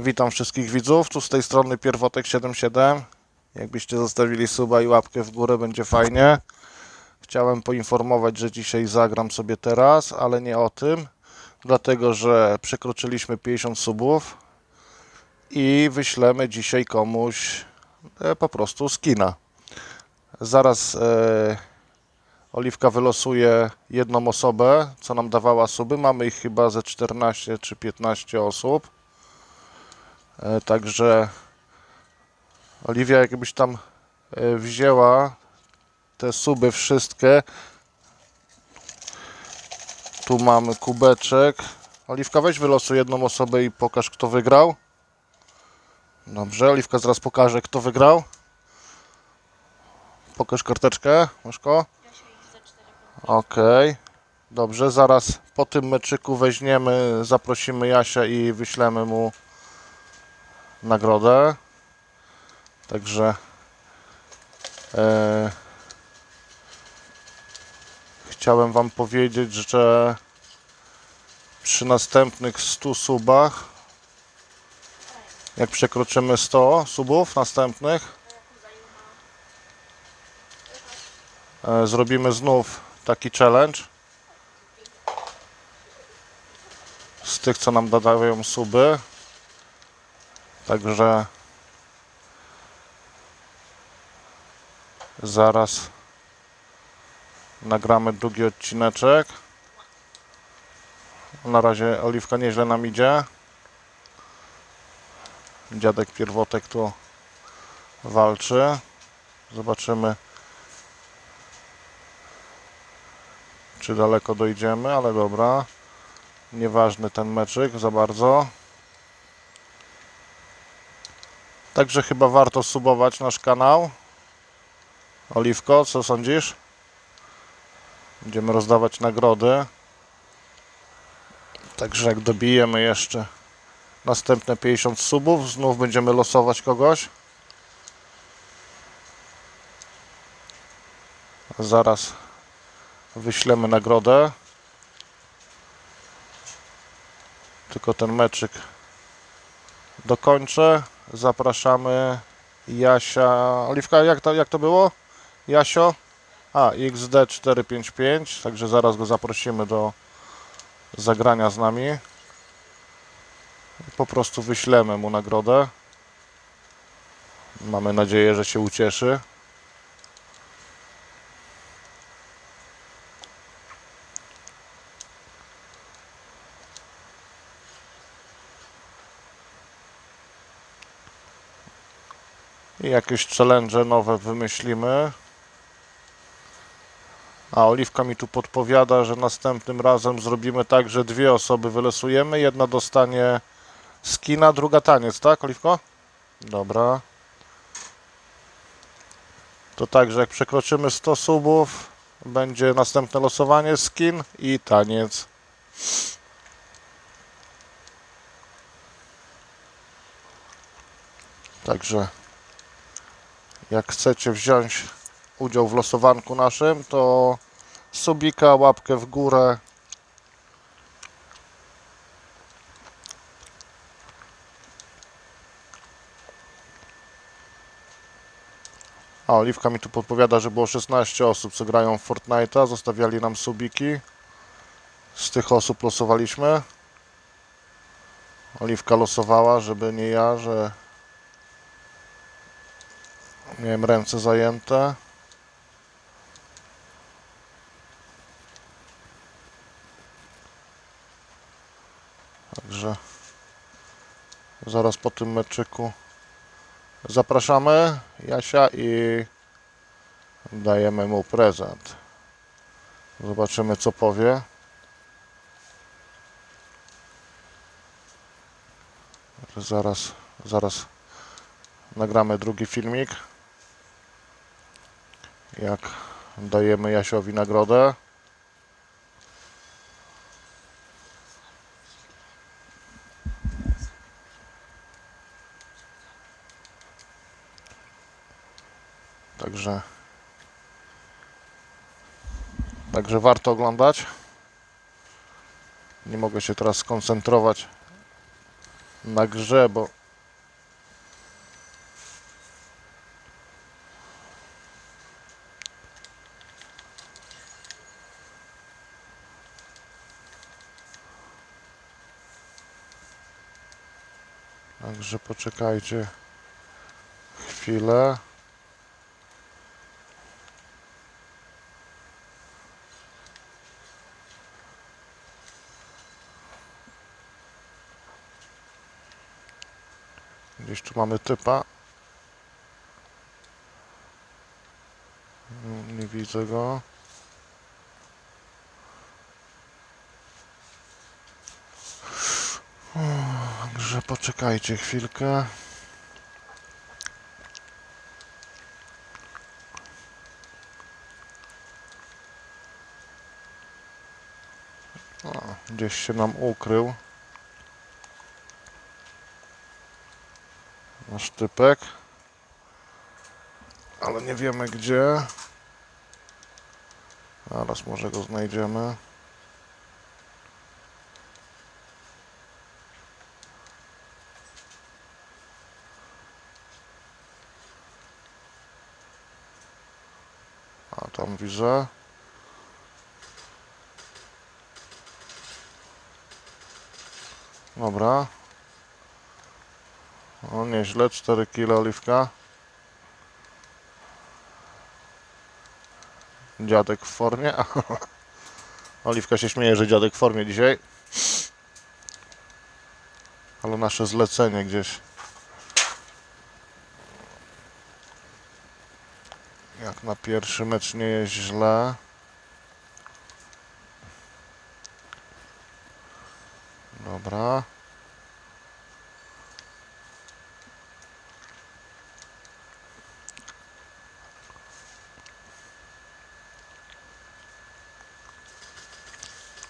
Witam wszystkich widzów, tu z tej strony Pierwotek77. Jakbyście zostawili suba i łapkę w górę, będzie fajnie. Chciałem poinformować, że dzisiaj zagram sobie teraz, ale nie o tym, dlatego że przekroczyliśmy 50 subów i wyślemy dzisiaj komuś e, po prostu skina. Zaraz e, Oliwka wylosuje jedną osobę, co nam dawała suby. Mamy ich chyba ze 14 czy 15 osób. E, Także Oliwia, jakbyś tam e, wzięła te suby wszystkie. Tu mamy kubeczek. Oliwka, weź wylosuj jedną osobę i pokaż, kto wygrał. Dobrze, Oliwka zaraz pokaże, kto wygrał. Pokaż karteczkę, Myszko. Okej. Dobrze, zaraz po tym meczyku weźmiemy, zaprosimy Jasia i wyślemy mu nagrodę. Także e, chciałem Wam powiedzieć, że przy następnych 100 subach, jak przekroczymy 100 subów następnych, e, zrobimy znów taki challenge z tych, co nam dodają suby. Także zaraz nagramy drugi odcineczek. Na razie Oliwka nieźle nam idzie. Dziadek pierwotek tu walczy. Zobaczymy, czy daleko dojdziemy, ale dobra. Nieważny ten meczyk za bardzo. Także chyba warto subować nasz kanał. Oliwko, co sądzisz? Będziemy rozdawać nagrody. Także jak dobijemy jeszcze następne 50 subów, znów będziemy losować kogoś. Zaraz wyślemy nagrodę. Tylko ten meczyk dokończę. Zapraszamy Jasia. Oliwka, jak to, jak to było? Jasio? A, XD455. Także zaraz go zaprosimy do zagrania z nami. Po prostu wyślemy mu nagrodę. Mamy nadzieję, że się ucieszy. I jakieś challenge nowe wymyślimy. A Oliwka mi tu podpowiada, że następnym razem zrobimy tak, że dwie osoby wylosujemy. Jedna dostanie skina, druga taniec, tak Oliwko? Dobra. To tak, że jak przekroczymy 100 subów, będzie następne losowanie, skin i taniec. Także jak chcecie wziąć udział w losowanku naszym, to subika, łapkę w górę. A, Oliwka mi tu podpowiada, że było 16 osób, co grają w Fortnite'a. Zostawiali nam subiki. Z tych osób losowaliśmy. Oliwka losowała, żeby nie ja, że Miałem ręce zajęte. Także zaraz po tym meczyku zapraszamy Jasia i dajemy mu prezent. Zobaczymy co powie. Zaraz, zaraz nagramy drugi filmik jak dajemy Jasiowi nagrodę. Także Także warto oglądać. Nie mogę się teraz skoncentrować na grze, bo Także poczekajcie chwilę. Gdzieś tu mamy typa. Mm, Nie widzę go. Także poczekajcie chwilkę. O, gdzieś się nam ukrył. Nasz typek. Ale nie wiemy gdzie. Zaraz może go znajdziemy. Tam widzę. Dobra. O, nieźle, 4 kilo oliwka. Dziadek w formie. Oliwka się śmieje, że dziadek w formie dzisiaj. Ale nasze zlecenie gdzieś. Jak na pierwszy mecz nie jest źle. Dobra.